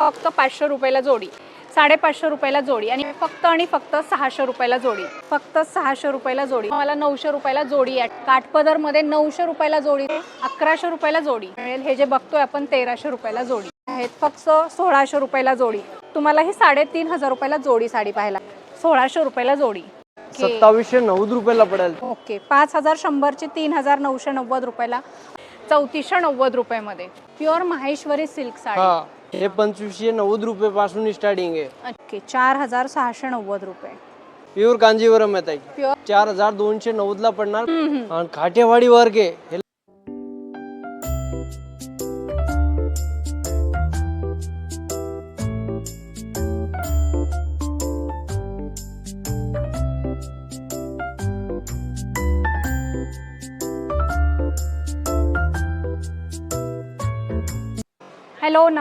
फक्त पाचशे रुपयाला जोडी साडेपाचशे रुपयाला जोडी आणि फक्त आणि फक्त सहाशे रुपयाला जोडी. फक्त सहाशे रुपयाला जोडी. मला नऊशे रुपयाला जोडी आहे. काठपदरमध्ये नऊशे रुपयाला जोडी अकराशे रुपयाला जोडी. मिळेल हे जे बघतोय आपण तेराशे रुपयाला जोडी. आहेत फक्त सोळाशे रुपयाला जोडी. तुम्हाला ही साडेतीन हजार रुपयाला जोडी साडी पाहायला. सोळाशे रुपयाला जोडी. सत्तावीसशे नव्वद रुपयाला पडेल. ओके. पाच हजार शंभरची तीन हजार नऊशे नव्वद रुपयाला. चौतीसशे नव्वद रुपयामध्ये. Pure Maheshwari silk sari. हा पंचवीसशे नव्वद रुपये पासून स्टार्टिंग आहे. ओके चार हजार सहाशे नव्वद रुपये. प्युअर कांजीवरम आहे ताई. प्युअर चार हजार दोनशे नव्वद ला पडणार आणि काठेवाडी वर्ग आहे. हे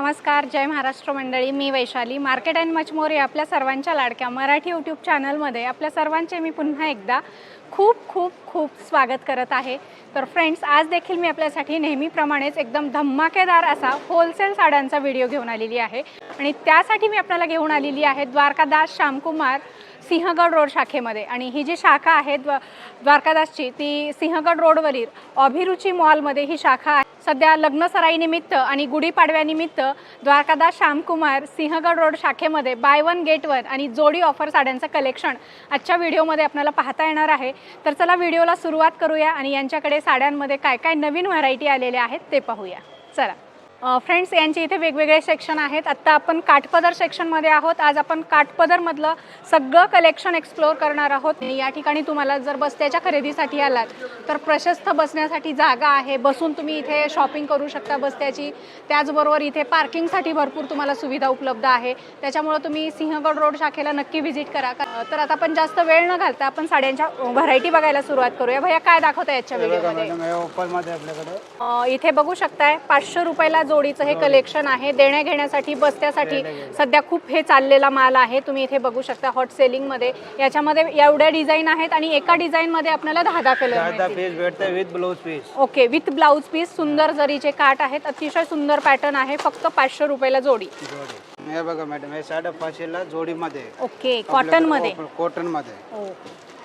नमस्कार जय महाराष्ट्र मंडळी. मी Vaishali. Market and much more या आपल्या सर्वांच्या लाडक्या मराठी यूट्यूब चॅनलमध्ये आपल्या सर्वांचे मी पुन्हा एकदा खूप खूप खूप स्वागत करत आहे. तर फ्रेंड्स आज देखील मी आपल्यासाठी नेहमीप्रमाणेच एकदम धमाकेदार असा होलसेल साड्यांचा व्हिडिओ घेऊन आलेली आहे. आणि त्यासाठी मी आपल्याला घेऊन आलेली आहे द्वारकादास श्यामकुमार सिंहगड रोड शाखेमध्ये. आणि ही जी शाखा आहे द्वा द्वारकादासची ती सिंहगड रोडवरील अभिरुची मॉलमध्ये ही शाखा आहे. सध्या लग्नसराईनिमित्त आणि गुढीपाडव्यानिमित्त द्वारकादास श्यामकुमार सिंहगड रोड शाखेमध्ये बाय वन गेट वन आणि जोडी ऑफर साड्यांचं कलेक्शन आजच्या व्हिडिओमध्ये आपल्याला पाहता येणार आहे. तर चला व्हिडिओला सुरुवात करूया आणि यांच्याकडे साड्यांमध्ये काय काय नवीन व्हरायटी आलेल्या आहेत ते पाहूया. चला. फ्रेंड्स यांचे इथे वेगवेगळे सेक्शन आहेत. आत्ता आपण काठपदर सेक्शनमध्ये आहोत. आज आपण काठपदरमधलं सगळं कलेक्शन एक्सप्लोअर करणार आहोत. या ठिकाणी तुम्हाला जर बस्त्याच्या खरेदीसाठी आलात तर प्रशस्त बसण्यासाठी जागा आहे. बसून तुम्ही इथे शॉपिंग करू शकता बस्त्याची. त्याचबरोबर इथे पार्किंगसाठी भरपूर तुम्हाला सुविधा उपलब्ध आहे. त्याच्यामुळं तुम्ही सिंहगड रोड शाखेला नक्की व्हिजिट करा. तर आता आपण जास्त वेळ न घालता आपण साड्यांच्या व्हरायटी बघायला सुरुवात करूया. भैया काय दाखवता याच्या व्हिडिओमध्ये इथे बघू शकताय पाचशे रुपयाला जोडीचं हे कलेक्शन आहे. देण्या घेण्यासाठी बस्त्यासाठी सध्या खूप हे चाललेला माल आहे. तुम्ही इथे बघू शकता हॉट सेलिंगमध्ये. याच्यामध्ये एवढ्या डिझाईन आहेत आणि एका डिझाईन मध्ये आपल्याला दहा दहा कलर दहा पीस भेटते with blouse piece okay with blouse piece सुंदर जरीचे काट आहेत अतिशय सुंदर पॅटर्न आहे. फक्त पाचशे रुपयाला जोडी. हे बघा मॅडम हे साडेपाचशेला जोडीमध्ये. ओके कॉटनमध्ये? आपल्याकडे कॉटनमध्ये. ओ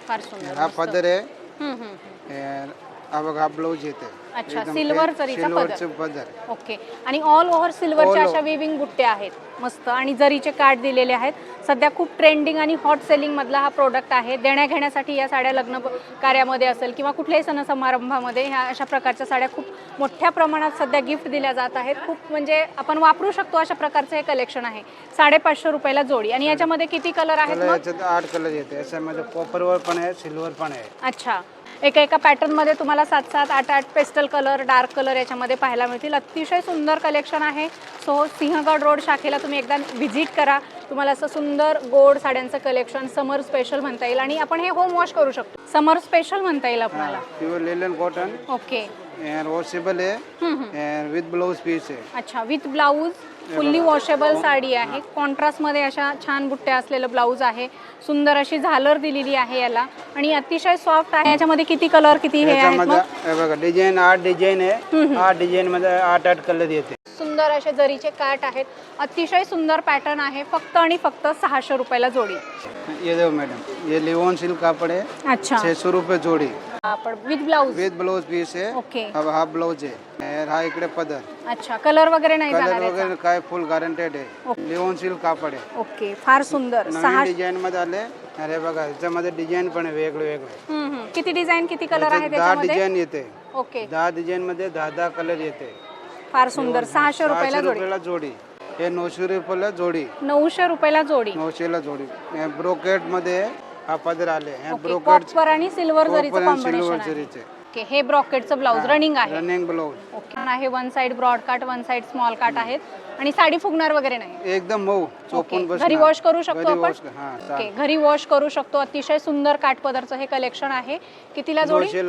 फार सुंदर हा पदर आहे. हे बघा ब्लाऊज येते अच्छा सिल्वर जरीचा पदर. पदर. ओके आणि ऑल ओव्हर सिल्वरच्या All अशा विविंग बुट्ट्या आहेत. मस्त. आणि जरीचे कार्ड दिलेले आहेत. सध्या खूप ट्रेंडिंग आणि हॉट सेलिंग मधला हा प्रोडक्ट आहे. देण्या घेण्यासाठी या साड्या लग्न ब- कार्यामध्ये असेल किंवा कुठल्याही सण समारंभामध्ये ह्या अशा प्रकारच्या साड्या खूप मोठ्या प्रमाणात सध्या गिफ्ट दिल्या जात आहेत. खूप म्हणजे आपण वापरू शकतो अशा प्रकारचं हे कलेक्शन आहे. साडेपाचशे रुपयाला जोडी. आणि याच्यामध्ये किती कलर आहेत कलर मग? याच्यात आठ कलर येते. याच्यामध्ये कॉपरवर पण आहे सिल्वर पण आहे. अच्छा. एका एका पॅटर्नमध्ये तुम्हाला सात सात आठ आठ पेस्टल कलर डार्क कलर याच्यामध्ये पाहायला मिळतील. अतिशय सुंदर कलेक्शन आहे. सो सिंहगड रोड शाखेला तुम्ही एकदा व्हिजिट करा. तुम्हाला असं सुंदर गोड साड्यांचं कलेक्शन समर स्पेशल म्हणता येईल. आणि आपण हे होम वॉश करू शकतो. समर स्पेशल म्हणता येईल आपल्याला. Pure linen cotton okay washable आहे. विथ ब्लाऊज पीस आहे. अच्छा with blouse fully washable sari आहे. कॉन्ट्रास्टमध्ये अशा छान बुट्ट्या असलेलं ब्लाऊज आहे. सुंदर अशी झालर दिलेली आहे याला. आणि अतिशय सॉफ्ट आहे. याच्यामध्ये किती कलर किती हे आहेत याच्यामध्ये मग? हे बघा डिझाईन आठ डिझाईन आहे. आठ डिझाईन मध्ये आठ आठ कलर येते. सुंदर असे जरीचे काट आहेत. अतिशय सुंदर पॅटर्न आहे. फक्त आणि फक्त सहाशे रुपयाला जोडी. ये देखो मैडम ये लिओन सिल्क कापड़ है अच्छा. छह सौ रुपये जोड़ी. आपण with blouse with blouse piece आहे. ओके अब हा ब्लाऊज आहे. हा इकडे पदर. अच्छा कलर वगैरे नाही कलर जाणार वगैरे? काय फुल गॅरंटेड आहे. लिओन सिल्क कापड आहे. ओके फार सुंदर. सहा नवीन डिझाईन मध्ये आले अरे बघा याच्यामध्ये डिझाईन पण आहे वेगळे वेगळे. हम्म, हम्म. किती डिझाईन किती कलर आहेत दहा त्याच्यामध्ये? डिझाईन येते. ओके दहा डिझाईन मध्ये दहा दहा कलर येते. फार सुंदर. सहाशे रुपयाला सहाशे जोडी. रुपयाला जोडी. हे नऊशे रुपयाला जोडी. नऊशे रुपयाला जोडी. नऊशेला जोडी. ब्रोकेटमध्ये हा पदर आले. हे ओके ब्रोकेट कॉपर आणि सिल्वर जरीचं सिल्वर कॉम्बिनेशन आहे. जरीचे. ओके हे ब्रॉकेटचं ब्लाऊज रनिंग आहे. रनिंग ब्लाऊज ओके आहे वन साइड ब्रॉड काट वन साइड स्मॉल काट आहेत. आणि साडी फुगणार वगैरे नाही. एकदम मऊ ओके चोपून बस घरी वॉश करू शकतो आपण? हा ओके घरी वॉश करू शकतो. अतिशय सुंदर काठपदरचं हे कलेक्शन आहे. कितीला जोडी?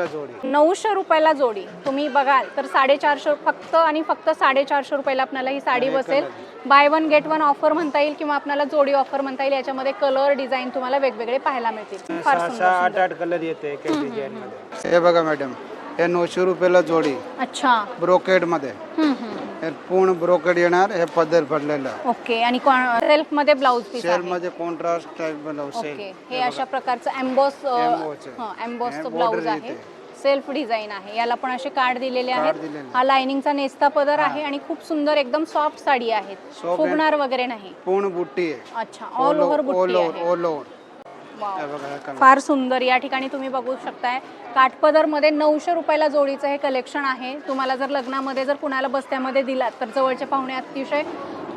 नऊशे रुपयाला जोडी. तुम्ही बघाल तर साडेचारशे फक्त आणि फक्त साडेचारशे रुपयाला आपल्याला ही साडी बसेल. Buy one get one offer म्हणता येईल किंवा आपल्याला जोडी ऑफर म्हणता येईल याच्यामध्ये कलर डिझाईन तुम्हाला वेगवेगळे पाहायला मिळतील. फार सहा सुंदर सहा आठ आठ कलर येते एक डिझाईन मध्ये. हे बघा मॅडम हे नऊशे रुपयाला जोडी. अच्छा. ब्रोकेडमध्ये. हम्म, हम्म. हे पूर्ण ब्रोकड येणार हे पदर पडलेलं ओके आणि सेल्फमध्ये ब्लाऊज पीस सेल आहे. मध्ये कॉन्ट्रास्ट ओके सेल हे अशा प्रकारचं एम्बॉस Emboss आहे. एम्बॉसचं हे ब्लाऊज border आहे येते. सेल्फ डिझाईन आहे. याला पण असे कार्ड दिलेले आहेत. हा लाइनिंगचा नेस्ता पदर आहे आणि खूप सुंदर एकदम सॉफ्ट साडी आहे. फुगणार वगैरे नाही. पूर्ण बुट्टी आहे. अच्छा ऑल ओव्हर बुट्टी आहे. फार सुंदर. या ठिकाणी तुम्ही बघू शकताय काठपदरमध्ये नऊशे रुपयाला जोडीचं हे कलेक्शन आहे. तुम्हाला जर लग्नामध्ये जर कुणाला बस्त्यामध्ये दिलात तर जवळचे पाहुणे अतिशय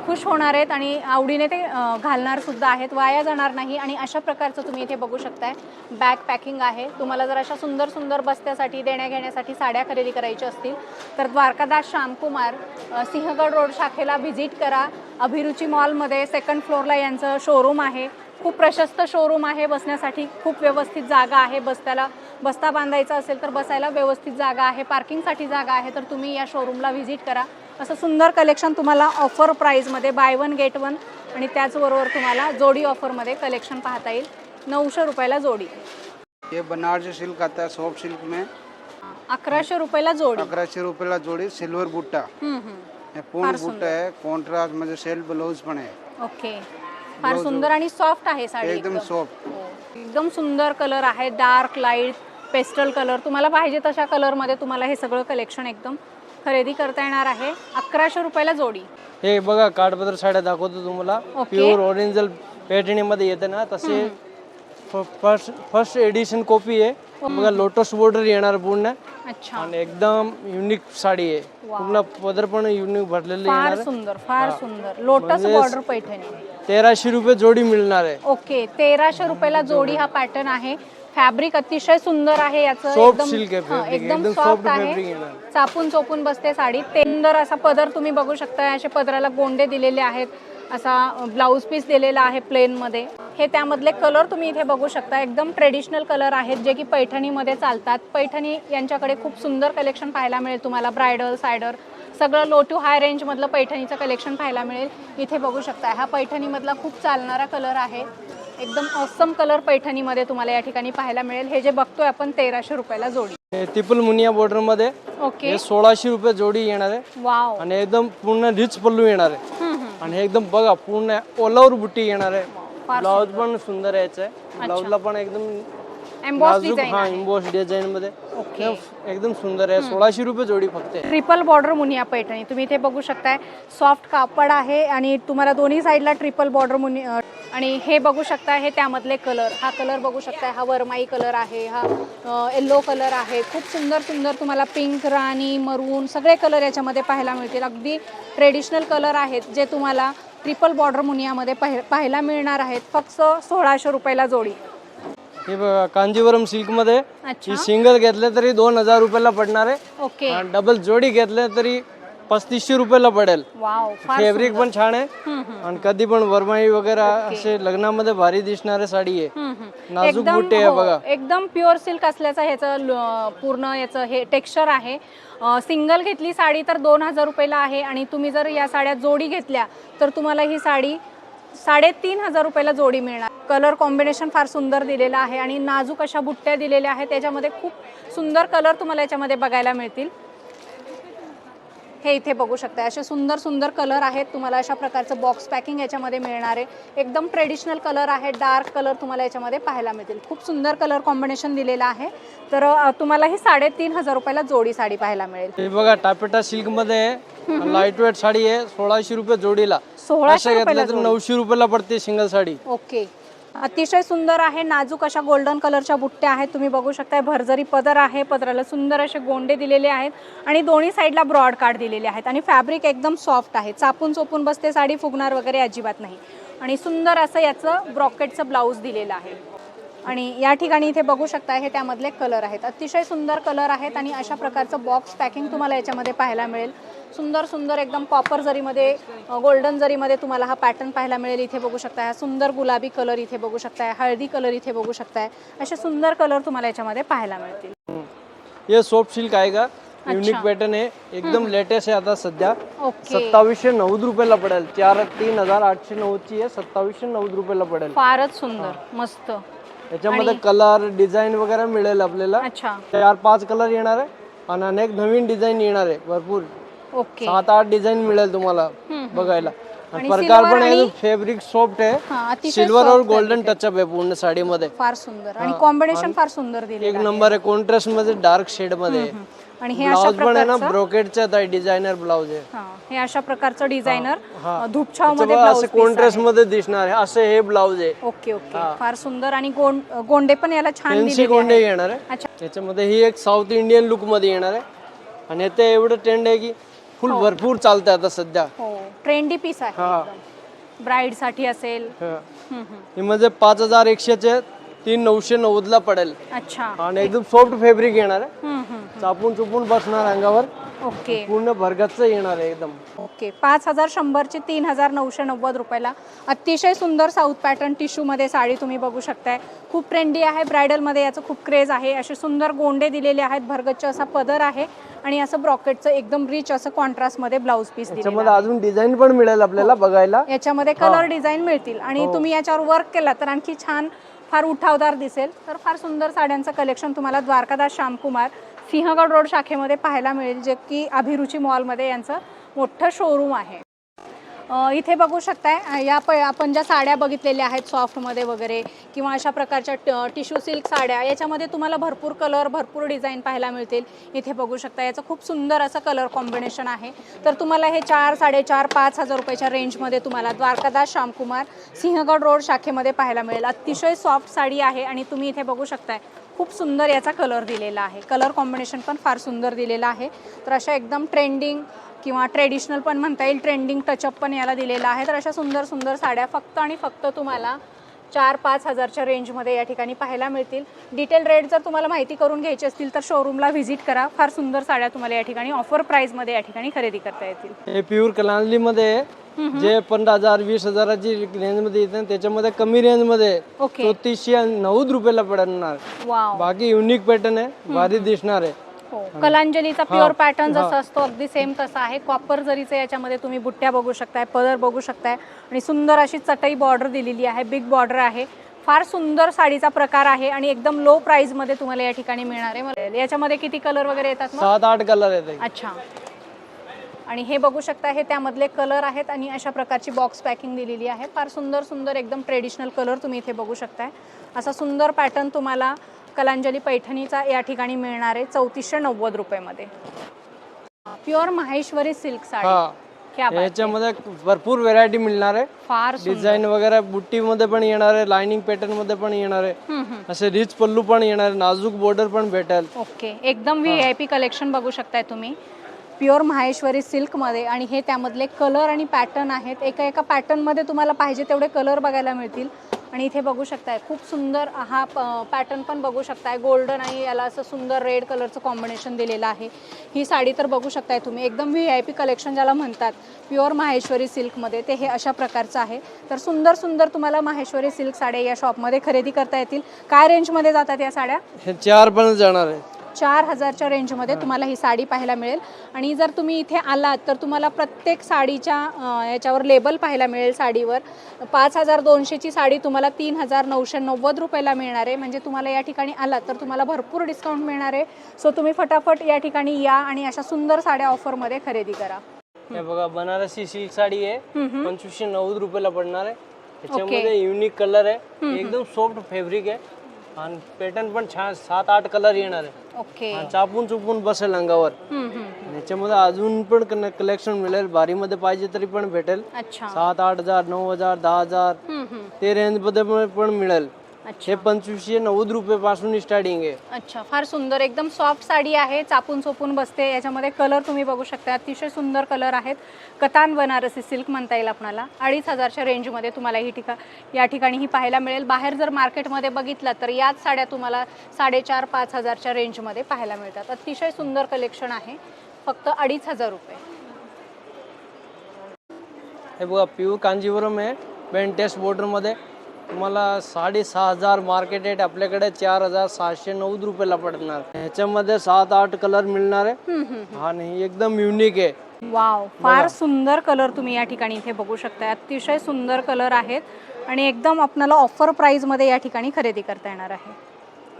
खुश होणार आहेत आणि आवडीने ते घालणार सुद्धा आहेत. वाया जाणार नाही आणि अशा प्रकारचं तुम्ही इथे बघू शकताय. बॅग पॅकिंग आहे. तुम्हाला जर अशा सुंदर सुंदर बस्त्यासाठी देण्या घेण्यासाठी साड्या खरेदी करायच्या असतील तर द्वारकादास श्यामकुमार सिंहगड रोड शाखेला व्हिजिट करा. अभिरुची मॉलमध्ये सेकंड फ्लोअरला यांचं शोरूम आहे. खूप प्रशस्त शोरूम आहे. बसण्यासाठी खूप व्यवस्थित जागा आहे. बस्त्याला बस्ता बांधायचा असेल तर बसायला व्यवस्थित जागा आहे. पार्किंगसाठी जागा आहे. तर तुम्ही या शोरूमला व्हिजिट करा. असं सुंदर कलेक्शन तुम्हाला ऑफर प्राईजमध्ये बाय वन गेट वन आणि त्याचबरोबर तुम्हाला जोडी ऑफरमध्ये कलेक्शन पाहता येईल. नऊशे रुपयाला जोडी. हे बनारसी सिल्क आता है सॉफ्ट सिल्क में. अकराशे रुपयाला जोडी. अकराशे रुपयाला जोडी सिल्वर बुट्टा. हम्म, हम्म. हे पूर्ण बुट्टा आहे. कॉन्ट्रास्टमध्ये सेल्फ ब्लाऊज पण आहे. ओके. फार सुंदर आणि सॉफ्ट आहे साडी एकदम सॉफ्ट हो. एकदम सुंदर कलर आहे. डार्क लाइट पेस्टल कलर तुम्हाला पाहिजे तशा कलरमध्ये तुम्हाला हे सगळं कलेक्शन एकदम खरेदी करता येणार आहे. अकराशे रुपयाला जोडी. हे बघा काठपदर साड्या दाखवतो तुम्हाला. ओके. प्युअर ओरिजिनल पैठणीमध्ये येते ना तसे फर्स्ट फर्स्ट एडिशन कॉपी आहे. बघा लोटस बॉर्डर येणार पूर्ण. अच्छा. आणि एकदम युनिक साडी आहे. पूर्ण पदर पण युनिक भरलेले फार येणार. सुंदर फार सुंदर. लोटस म्हणजे बॉर्डर पैठणी. तेराशे रुपये जोडी मिळणार आहे. ओके तेराशे रुपयाला जोडी हा पॅटर्न आहे. फॅब्रिक अतिशय सुंदर आहे याचं. एकदम सॉफ्ट आहे. चापून चोपून बसते साडी. सुंदर असा पदर तुम्ही बघू शकता असे पदराला गोंडे दिलेले आहेत. असा ब्लाऊज पीस दिलेला आहे प्लेन मध्ये. हे त्यामधले कलर तुम्ही इथे बघू शकता. एकदम ट्रेडिशनल कलर आहेत जे की पैठणीमध्ये चालतात. पैठणी यांच्याकडे खूप सुंदर कलेक्शन पाहायला मिळेल तुम्हाला. ब्रायडल सायडर सगळं लो टू हाय रेंजमधलं पैठणीचं कलेक्शन पाहायला मिळेल. इथे बघू शकता. हा पैठणीमधला खूप चालणारा कलर आहे. एकदम ऑसम कलर पैठणीमध्ये तुम्हाला या ठिकाणी पाहायला मिळेल. हे जे बघतोय आपण तेराशे रुपयाला जोडी. तिपल मुनिया बॉर्डरमध्ये ओके सोळाशे रुपये जोडी येणार आहे. वाव आणि एकदम पूर्ण रिच पल्लू येणार आहे. आणि हे एकदम बघा पूर्ण ऑल ओव्हर बुट्टी येणार आहे. फार ब्लाऊज पण सुंदर यायचं आहे. ब्लाऊजला पण एकदम एम्बॉस नाजूक डिझाईन हा इम्बॉस डिझाईन मध्ये. ओके एकदम सुंदर आहे. सोळाशे रुपये जोडी फक्त आहे. ट्रिपल बॉर्डर मुनिया पैठणी. तुम्ही इथे बघू शकताय सॉफ्ट कापड आहे आणि तुम्हाला दोन्ही साईडला ट्रिपल बॉर्डर मुनि अ, आणि हे बघू शकताय हे त्यामधले कलर हा कलर बघू शकताय हा वरमाई कलर आहे हा येल्लो कलर आहे. खूप सुंदर सुंदर तुम्हाला पिंक राणी मरून सगळे कलर याच्यामध्ये पाहायला मिळतील. अगदी ट्रेडिशनल कलर आहेत जे तुम्हाला ट्रिपल बॉर्डर मुनियामध्ये पाह पाहायला मिळणार आहेत. फक्त सोळाशे रुपयाला जोडी. हे बघा कांजीवरम सिल्कमध्ये ही सिंगल घेतले तरी दोन हजार रुपयाला पडणार आहे. आणि डबल जोडी घेतले तरी पस्तीसशे रुपयाला पडेल. फॅब्रिक पण छान आहे. आणि कधी पण वरमाई वगैरे असे लग्नामध्ये भारी दिसणारे साडी आहे. नाजूक बुट्टे आहे हो, बघा. एकदम प्युअर सिल्क असल्याचं ह्याचं पूर्ण याचं हे टेक्स्चर आहे. सिंगल घेतली साडी तर दोन हजार रुपयाला आहे. आणि तुम्ही जर या साड्या जोडी घेतल्या तर तुम्हाला ही साडी साडेतीन हजार रुपयाला जोडी मिळणार. कलर कॉम्बिनेशन फार सुंदर दिलेलं आहे आणि नाजूक अशा बुट्ट्या दिलेल्या आहेत. त्याच्यामध्ये खूप सुंदर कलर तुम्हाला याच्यामध्ये बघायला मिळतील. हे इथे बघू शकता. असे सुंदर सुंदर कलर आहेत. तुम्हाला अशा प्रकारचं बॉक्स पॅकिंग याच्यामध्ये मिळणार आहे. एकदम ट्रेडिशनल कलर आहे. डार्क कलर तुम्हाला याच्यामध्ये पाहायला मिळतील. खूप सुंदर कलर कॉम्बिनेशन दिलेलं आहे. तर तुम्हाला ही साडेतीन हजार रुपयाला जोडी साडी पाहायला मिळेल. हे बघा टापेटा सिल्कमध्ये लाइट वेट साडी आहे. सोळाशे रुपये जोडीला. सोळाशे घेतलं तर नऊशे रुपयाला पडते सिंगल साडी. ओके. अतिशय सुंदर आहे नाजूक अशा गोल्डन कलरच्या बुट्ट्या आहेत. तुम्ही बघू शकताय भरजरी पदर आहे पदराला सुंदर असे गोंडे दिलेले आहेत आणि दोन्ही साईडला ब्रॉड कार्ड दिलेले आहेत आणि फॅब्रिक एकदम सॉफ्ट आहे. चापून चोपून बसते साडी फुगणार वगैरे अजिबात नाही. आणि सुंदर असं याचं ब्रॉकेटचं ब्लाऊज दिलेलं आहे. आणि या ठिकाणी इथे बघू शकता हे त्यामधले कलर आहेत. अतिशय सुंदर कलर आहेत आणि अशा प्रकारचं बॉक्स पॅकिंग तुम्हाला याच्यामध्ये पाहायला मिळेल. सुंदर सुंदर एकदम कॉपर जरीमध्ये गोल्डन जरीमध्ये तुम्हाला हा पॅटर्न पाहायला मिळेल. इथे बघू शकताय हा सुंदर गुलाबी कलर इथे बघू शकताय हळदी कलर इथे बघू शकताय. असे सुंदर कलर तुम्हाला याच्यामध्ये पाहायला मिळतील. हे सॉफ्ट सिल्क आहे का? युनिक पॅटर्न आहे. एकदम लेटेस्ट आहे आता सध्या. सत्तावीसशे नव्वद रुपयाला पडेल. चार तीन हजार आठशे नव्वदची आहे. सत्तावीसशे नव्वद रुपयाला पडेल. फारच सुंदर. मस्त. याच्यामध्ये कलर डिझाईन वगैरे मिळेल आपल्याला. अच्छा. चार पाच कलर येणार आहे आणि अनेक नवीन डिझाईन येणार आहे भरपूर. ओके. सात आठ डिझाईन मिळेल तुम्हाला. बघायला. आणि प्रकार silver पण आहे आणि- फॅब्रिक सॉफ्ट आहे. हा अतिशय सिल्वर और गोल्डन. टचअप आहे पूर्ण साडीमध्ये. फार सुंदर. आणि कॉम्बिनेशन फार सुंदर दिले एक नंबर आहे कॉन्ट्रास्टमध्ये डार्क शेडमध्ये. आहे. आणि हे अशा ब्लाउज पण आहे ना प्रकारचं डिझायनर ब्लाउज आहे. हा हे अशा प्रकारचं डिझायनर हा. धूपछावमध्ये असं कॉन्ट्रास्टमध्ये दिसणार आहे. असं हे ब्लाउज आहे. Okay okay. फार सुंदर आणि गोंड गोंडे पण याला छान फॅन्सी दिलेले गोंडे आहेत. येणार आहे. अच्छा. त्याच्यामध्ये ही एक साऊथ इंडियन लुकमध्ये येणार आहे. आणि ते एवढं ट्रेंड आहे की फुल भरपूर चालतंय आता सध्या. हो ट्रेंडी पीस आहे हा. ब्राईडसाठी असेल. हा. हम्म, हम्म. हे म्हणजे पाच हजार एकशेचे तीन नऊशे नव्वद ला पडेल. अच्छा. आणि एकदम सॉफ्ट फॅब्रिक येणार आहे. हम्म, हम्म. चापून चुपून बसणार अंगावर. ओके. पूर्ण भरगतच येणार आहे एकदम. ओके. पाच हजार शंभरची तीन हजार नऊशे नव्वद रुपयाला अतिशय सुंदर साऊथ पॅटर्न टिश्यूमध्ये साडी तुम्ही बघू शकताय. खूप ट्रेंडी आहे ब्रायडलमध्ये याचं खूप क्रेज आहे. असे सुंदर गोंडे दिलेले आहेत भरगतचे असा पदर आहे आणि असं ब्रॉकेटचं एकदम रिच असं कॉन्ट्रास्टमध्ये ब्लाऊज पीस दिलेलं त्याच्यामध्ये अजून डिझाईन पण मिळेल आपल्याला बघायला. याच्यामध्ये कलर डिझाईन मिळतील. आणि तुम्ही याच्यावर वर्क केला तर आणखी छान फार उठावदार दिसेल. तर फार सुंदर साड्यांचं कलेक्शन तुम्हाला द्वारकादास श्यामकुमार सिंहगड रोड शाखेमध्ये पाहायला मिळेल जे की अभिरुची मॉलमध्ये यांचं मोठं शोरूम आहे. इथे बघू शकताय या प आपण ज्या साड्या बघितलेल्या आहेत सॉफ्टमध्ये वगैरे किंवा अशा प्रकारच्या टिश्यू सिल्क साड्या याच्यामध्ये तुम्हाला भरपूर कलर भरपूर डिझाईन पाहायला मिळतील. इथे बघू शकता याचं खूप सुंदर असं कलर कॉम्बिनेशन आहे. तर तुम्हाला हे चार साडेचार पाच हजार रुपयाच्या रेंजमध्ये तुम्हाला द्वारकादास श्यामकुमार सिंहगड रोड शाखेमध्ये पाहायला मिळेल. अतिशय सॉफ्ट साडी आहे आणि तुम्ही इथे बघू शकताय खूप सुंदर याचा कलर दिलेला आहे. कलर कॉम्बिनेशन पण फार सुंदर दिलेलं आहे. तर अशा एकदम ट्रेंडिंग किंवा ट्रेडिशनल पण म्हणता येईल ट्रेंडिंग टचअप पण याला दिलेला आहे. तर अशा सुंदर सुंदर साड्या फक्त आणि फक्त तुम्हाला चार पाच हजारच्या रेंजमध्ये या ठिकाणी पाहायला मिळतील. डिटेल रेट जर तुम्हाला माहिती करून घ्यायची असतील तर शोरूमला व्हिजिट करा. फार सुंदर साड्या तुम्हाला या ठिकाणी ऑफर प्राईजमध्ये या ठिकाणी खरेदी करता येतील. हे प्युअर कलांजली मध्ये आहे. जे पंधरा हजार वीस हजाराची रेंजमध्ये येते त्याच्यामध्ये कमी रेंजमध्ये आहे. ओके तो तीसशे नव्वद रुपयाला पडणार. बाकी युनिक पॅटर्न आहे भारी दिसणार आहे. हो. कलांजलीचा प्युअर पॅटर्न जसा असतो अगदी सेम तसा आहे. कॉपर जरीचे याच्यामध्ये तुम्ही बुट्ट्या बघू शकताय पदर बघू शकताय आणि सुंदर अशी चटई बॉर्डर दिलेली आहे बिग बॉर्डर आहे. फार सुंदर साडीचा प्रकार आहे आणि एकदम लो मध्ये तुम्हाला या ठिकाणी मिळणार आहे. याच्यामध्ये किती कलर वगैरे येतात सात आठ कलर आहेत. अच्छा. आणि हे बघू शकता हे त्यामधले कलर आहेत आणि अशा प्रकारची बॉक्स पॅकिंग दिलेली आहे. फार सुंदर सुंदर एकदम ट्रेडिशनल कलर तुम्ही इथे बघू शकताय. असा सुंदर पॅटर्न तुम्हाला कलांजली पैठणीचा या ठिकाणी मिळणार आहे चौतीसशे नव्वद रुपयामध्ये. Pure Maheshwari silk sari. क्या बात. याच्यामध्ये भरपूर व्हेरायटी मिळणार आहे. फार सुंदर. डिझाईन वगैरे बुट्टी मध्ये पण येणार आहे लाइनिंग पॅटर्नमध्ये पण येणार आहे. हम्म, हम्म. असे रिच पल्लू पण येणार आहे नाजूक बॉर्डर पण भेटेल. ओके एकदम व्ही आय पी कलेक्शन बघू शकताय तुम्ही. प्युअर माहेश्वरी सिल्कमध्ये आणि हे त्यामधले कलर आणि पॅटर्न आहेत. एका एका पॅटर्नमध्ये तुम्हाला पाहिजे तेवढे कलर बघायला मिळतील. आणि इथे बघू शकताय खूप सुंदर हा पॅटर्न पण बघू शकताय. गोल्डन आणि याला असं सुंदर रेड कलरचं कॉम्बिनेशन दिलेलं आहे. ही साडी तर बघू शकताय तुम्ही. एकदम व्ही आय पी कलेक्शन ज्याला म्हणतात प्युअर माहेश्वरी सिल्कमध्ये ते हे अशा प्रकारचं आहे. तर सुंदर सुंदर तुम्हाला माहेश्वरी सिल्क साड्या या शॉपमध्ये खरेदी करता येतील. काय रेंजमध्ये जातात या साड्या? हे चार पण जाणार आहे. चार हजारच्या रेंजमध्ये तुम्हाला ही साडी पाहायला मिळेल. आणि जर तुम्ही इथे आलात तर तुम्हाला प्रत्येक साडीच्या याच्यावर लेबल पाहायला मिळेल साडीवर. पाच हजार दोनशेची साडी तुम्हाला तीन हजार नऊशे नव्वद रुपयाला मिळणार आहे. म्हणजे तुम्हाला या ठिकाणी आलात तर तुम्हाला भरपूर डिस्काउंट मिळणार आहे. सो तुम्ही फटाफट या ठिकाणी या आणि अशा सुंदर साड्या ऑफरमध्ये खरेदी करा. हे बघा बनारसी सिल्क साडी आहे. पंचवीसशे नव्वद रुपयाला पडणार आहे. त्याच्यामध्ये युनिक कलर आहे. एकदम सॉफ्ट फॅब्रिक आहे. आणि पॅटर्न पण छान सात आठ कलर येणार आहे. ओके. चापून चुपून बसेल अंगावर. हम्म, हम्म. याच्यामध्ये अजून पण कलेक्शन मिळेल. भारीमध्ये पाहिजे तरी पण भेटेल. अच्छा. सात आठ हजार नऊ हजार दहा हजार. हम्म, हम्म. ते रेंजमध्ये पण- मिळेल. हे पंचवीसशे नव्वद रुपये पासून स्टार्टिंग आहे. अच्छा फार सुंदर. एकदम सॉफ्ट साडी आहे चापून चोपून बसते. याच्यामध्ये कलर तुम्ही बघू शकता. अतिशय सुंदर कलर आहेत. कतान बनारसी सिल्क म्हणता येईल आपणाला. अडीच हजारच्या रेंजमध्ये तुम्हाला ही ठिका या ठिकाणी ही पाहायला मिळेल. बाहेर जर मार्केटमध्ये बघितलं तर याच साड्या तुम्हाला साडेचार पाच हजारच्या रेंजमध्ये पाहायला मिळतात. अतिशय सुंदर कलेक्शन आहे. फक्त अडीच हजार रुपये. हे बघा प्युअर कांजीवरम आहे. बेंटेस्ट बॉर्डरमध्ये तुम्हाला साडेसहा हजार मार्केट रेट आपल्याकडे चार हजार सहाशे नव्वद रुपयाला पडणार. ह्याच्यामध्ये सात आठ कलर मिळणार आहे. आणि एकदम युनिक आहे. वाव फार सुंदर कलर तुम्ही या ठिकाणी इथे बघू शकता अतिशय सुंदर कलर आहेत. आणि एकदम आपल्याला ऑफर प्राईजमध्ये या ठिकाणी खरेदी करता येणार आहे.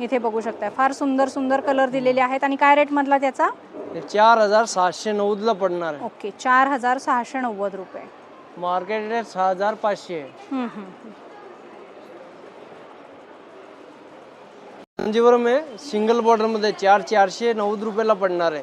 इथे बघू शकताय. फार सुंदर सुंदर कलर दिलेले आहेत. आणि काय रेट मधला त्याचा? चार हजार सातशे नव्वदला पडणार आहे. ओके चार हजार सहाशे नव्वद रुपये. मार्केट रेट सहा हजार पाचशे आहे हम्म, हम्म. कांजीवरम आहे सिंगल बॉर्डरमध्ये चार चारशे नव्वद रुपयाला पडणार आहे.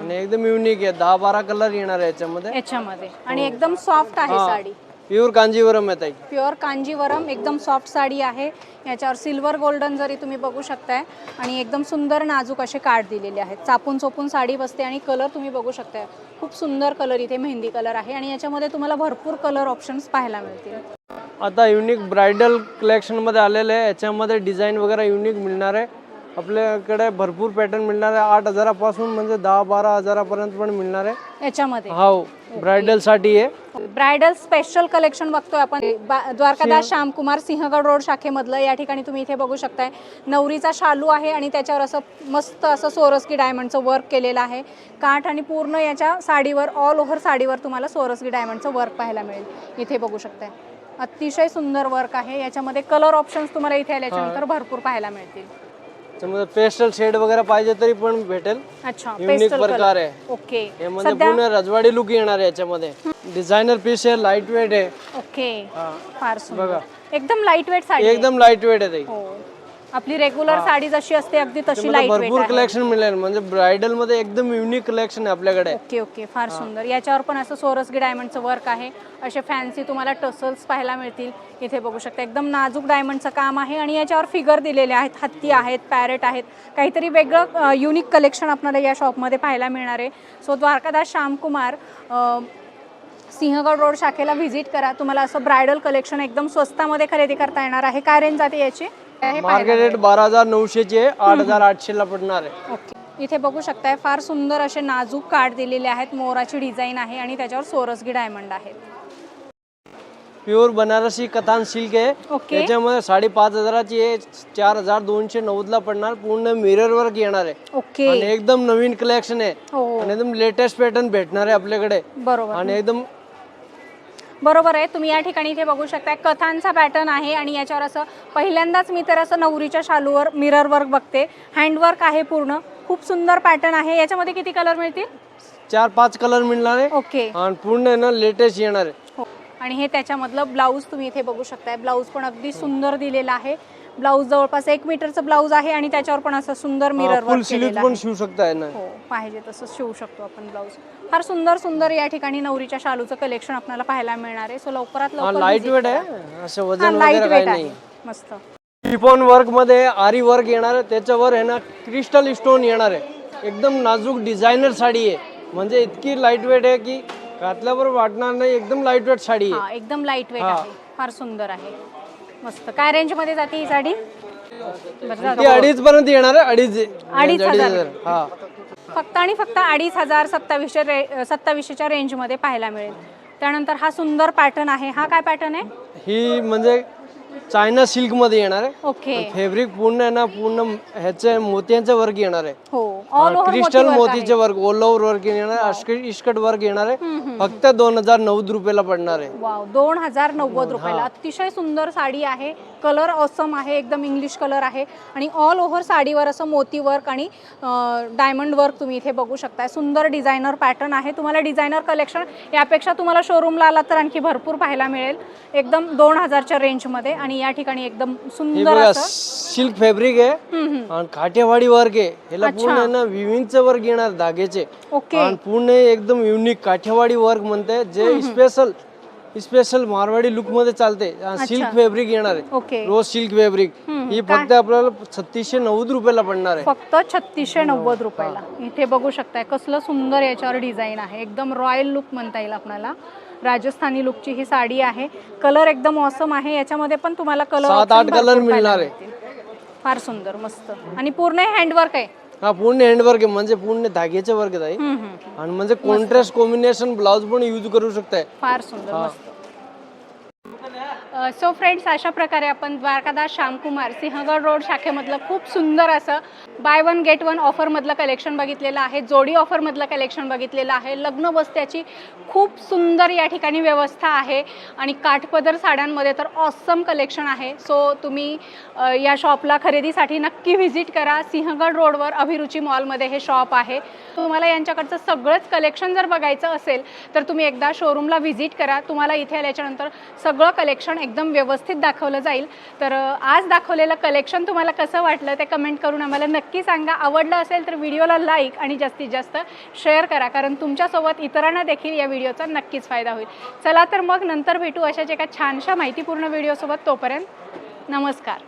आणि एकदम युनिक आहे. दहा बारा कलर येणार आहे याच्यामध्ये. याच्यामध्ये. आणि एकदम सॉफ्ट आहे साडी. प्युअर कांजीवरम आहे ताई. प्युअर कांजीवरम एकदम सॉफ्ट साडी आहे. याच्यावर सिल्वर गोल्डन जरी तुम्ही बघू शकताय आणि एकदम सुंदर नाजूक असे कार्ड दिलेले आहेत. चापून चोपून साडी बसते आणि कलर तुम्ही बघू शकताय. खूप सुंदर कलर इथे मेहंदी कलर आहे आणि याच्यामध्ये तुम्हाला भरपूर कलर ऑप्शन्स पाहायला मिळतील. आता युनिक ब्रायडल कलेक्शनमध्ये आलेले आहे. याच्यामध्ये डिझाईन वगैरे युनिक मिळणार आहे. आपल्याकडे भरपूर पॅटर्न मिळणार आहे. आठ हजारापासून म्हणजे दहा बारा हजारापर्यंत पण मिळणार आहे. याच्यामध्ये? हो. ब्रायडलसाठी आहे. ब्रायडल स्पेशल कलेक्शन बघतोय आपण. बा- द्वारकादास श्यामकुमार सिंहगड रोड शाखेमधलं या ठिकाणी तुम्ही इथे बघू शकताय. नवरीचा शालू आहे आणि त्याच्यावर असं मस्त असं सोरसकी डायमंडचं वर्क केलेलं आहे. काठ आणि पूर्ण याच्या साडीवर ऑल ओव्हर साडीवर तुम्हाला सोरसकी डायमंडचं वर्क पाहायला मिळेल. इथे बघू शकताय. अतिशय सुंदर वर्क आहे. याच्यामध्ये कलर ऑप्शन्स तुम्हाला इथे आल्याच्यानंतर भरपूर पाहायला मिळतील. त्याच्यामध्ये पेस्टल शेड वगैरे पाहिजे तरी पण भेटेल. अच्छा युनिक प्रकार आहे. ओके हे म्हणजे पूर्ण रजवाडी लुक येणार आहे याच्यामध्ये. डिझायनर पीस आहे लाइट वेट आहे. ओके हा. फार सुंदर. एकदम लाइट वेट साडी आहे. एकदम लाइट वेट आहे हो. आपली रेग्युलर साडी जशी असते अगदी तशी लाइट वेट भरपूर कलेक्शन मिळेल. म्हणजे ब्रायडलमध्ये एकदम युनिक कलेक्शन आहे आपल्याकडे. ओके ओके फार सुंदर. याच्यावर पण असं सोरसगी डायमंडचं वर्क आहे. असे फॅन्सी तुम्हाला टसल्स पाहायला मिळतील. इथे बघू शकता एकदम नाजूक डायमंडचं काम आहे. आणि याच्यावर फिगर दिलेले आहेत हत्ती आहेत पॅरेट आहेत. काहीतरी वेगळं युनिक कलेक्शन आपल्याला या शॉपमध्ये पाहायला मिळणार आहे. सो द्वारकादास श्यामकुमार सिंहगड रोड शाखेला व्हिजिट करा. तुम्हाला असं ब्रायडल कलेक्शन एकदम स्वस्तामध्ये खरेदी करता येणार आहे. काय रेंज जाते याची? मार्केट रेट बारा हजार नऊशेचे आहे, आठ हजार आठशे ला पडणार आहे. ओके. इथे बघू शकताय फार सुंदर असे नाजूक कार्ड दिलेले आहेत मोराची डिझाईन आहे आणि त्याच्यावर सोरसगी डायमंड आहेत. प्युअर बनारसी कथान सिल्क आहे. ओके. त्याच्यामध्ये साडेपाच हजाराची आहे चार हजार दोनशे नव्वद ला पडणार पूर्ण मिरर वर्क येणार आहे. ओके. आणि एकदम नवीन कलेक्शन आहे. हो. आणि एकदम लेटेस्ट पॅटर्न भेटणार आहे आपल्याकडे. बरोबर. आणि एकदम बरोबर आहे. तुम्ही या ठिकाणी इथे बघू शकता कथांचा पॅटर्न आहे आणि याच्यावर असं पहिल्यांदाच मी तर असं नवरीच्या शालूवर मिरर वर्क बघते. हँडवर्क आहे पूर्ण. खूप सुंदर पॅटर्न आहे. याच्यामध्ये किती कलर मिळतील? चार पाच कलर मिळणार आहे. ओके. आणि पूर्ण आहे ना लेटेस्ट येणार आहे. हो. आणि हे त्याच्यामधलं ब्लाऊज तुम्ही इथे बघू शकताय. ब्लाऊज पण अगदी सुंदर दिलेला आहे. ब्लाऊज जवळपास एक मीटरचं ब्लाऊज आहे आणि त्याच्यावर पण असं सुंदर मिरर फुल पण शिवू शकताय ना. हो पाहिजे तसं शिवू शकतो आपण ब्लाऊज. फार सुंदर सुंदर या ठिकाणी नवरीच्या शालूचं कलेक्शन आपल्याला पाहायला मिळणार आहे. सो लवकरात लवकर लाइट वेट. आहे. असं वजन लाइट वेट आहे. मस्त. शिफॉन वर्कमध्ये आरी वर्क येणार आहे. त्याच्यावर आहे ना क्रिस्टल स्टोन येणार आहे. एकदम नाजूक डिझायनर साडी आहे. म्हणजे इतकी लाइट वेट आहे की घातल्यावर वाटणार नाही एकदम लाइट वेट साडी आहे. एकदम लाइट वेट. आहे. फार सुंदर आहे. मस्त. काय रेंजमध्ये जाते ही साडी? बरं, जाऊ ती दे. अडीच पर्यंत येणार आहे अडीच अडीच हजार. हा. फक्त आणि फक्त अडीच हजार सत्तावीसशे रे सत्तावीसशेच्या रेंजमध्ये पाहायला मिळेल. त्यानंतर हा सुंदर पॅटर्न आहे. हा काय पॅटर्न आहे? ही म्हणजे चायना सिल्कमध्ये येणार आहे. ओके. फॅब्रिक पूर्ण आहे ना पूर्ण ह्याचे मोत्यांचं वर्क येणार आहे. हो ऑल ओव्हर क्रिस्टल मोतीचे वर्क ऑल ओव्हर वर्क येणार आहे. इस्कट वर्क येणार आहे. फक्त दोन हजार नव्वद रुपयाला पडणार आहे. वाव दोन हजार नव्वद रुपयाला. अतिशय सुंदर साडी आहे. कलर ऑसम आहे एकदम इंग्लिश कलर आहे. आणि ऑल ओव्हर साडीवर असं मोती वर्क आणि डायमंड वर्क तुम्ही इथे बघू शकताय. सुंदर डिझायनर पॅटर्न आहे. तुम्हाला डिझायनर कलेक्शन यापेक्षा तुम्हाला शोरूमला आला तर आणखी भरपूर पाहायला मिळेल. एकदम दोन हजारच्या रेंजमध्ये आणि या ठिकाणी एकदम सुंदर असं सिल्क फॅब्रिक आहे हम्म, हम्म. आणि काठेवाडी वर्क आहे. ह्याला पूर्ण आहे ना विविंगचं वर्क येणार धाग्याचे ओके. आणि पूर्ण एकदम युनिक काठेवाडी वर्क म्हणते जे स्पेशल स्पेशल मारवाडी लुकमध्ये चालते सिल्क फॅब्रिक येणार आहे. ओके. रोज सिल्क फॅब्रिक ही फक्त आपल्याला छत्तीसशे नव्वद रुपयाला पडणार आहे. फक्त छत्तीसशे नव्वद रुपयाला. इथे बघू शकताय कसलं सुंदर याच्यावर डिझाईन आहे. एकदम रॉयल लुक म्हणता येईल आपल्याला. राजस्थानी लुकची ही साडी आहे. कलर एकदम ऑसम आहे. याच्यामध्ये पण तुम्हाला कलर सात आठ कलर मिळणार आहे. फार सुंदर मस्त. आणि पूर्ण हँडवर्क आहे. हा पूर्ण हँडवर्क आहे. म्हणजे पूर्ण धाग्याचे वर्क आहे ताई. हम्म, हम्म. आणि म्हणजे कॉन्ट्रास्ट कॉम्बिनेशन ब्लाउज पण यूज करू शकताय. फार सुंदर मस्त. सो फ्रेंड्स अशा प्रकारे आपण द्वारकादास श्यामकुमार सिंहगड रोड शाखेमधलं खूप सुंदर असं बाय वन गेट वन ऑफरमधलं कलेक्शन बघितलेलं आहे. जोडी ऑफरमधलं कलेक्शन बघितलेलं आहे. लग्न बस्त्याची खूप सुंदर या ठिकाणी व्यवस्था आहे. आणि काठपदर साड्यांमध्ये तर ऑसम कलेक्शन आहे. सो तुम्ही या शॉपला खरेदीसाठी नक्की व्हिजिट करा. सिंहगड रोडवर अभिरुची मॉलमध्ये हे शॉप आहे. तुम्हाला यांच्याकडचं सगळंच कलेक्शन जर बघायचं असेल तर तुम्ही एकदा शोरूमला व्हिजिट करा. तुम्हाला इथे आल्याच्यानंतर सगळं कलेक्शन एकदम व्यवस्थित दाखवलं जाईल. तर आज दाखवलेलं कलेक्शन तुम्हाला कसं वाटलं ते कमेंट करून आम्हाला नक्की सांगा. आवडलं असेल तर व्हिडिओला लाईक आणि जास्तीत जास्त शेअर करा. कारण तुमच्यासोबत इतरांना देखील या व्हिडिओचा नक्कीच फायदा होईल. चला तर मग नंतर भेटू अशाच एका छानशा माहितीपूर्ण व्हिडिओसोबत तोपर्यंत नमस्कार.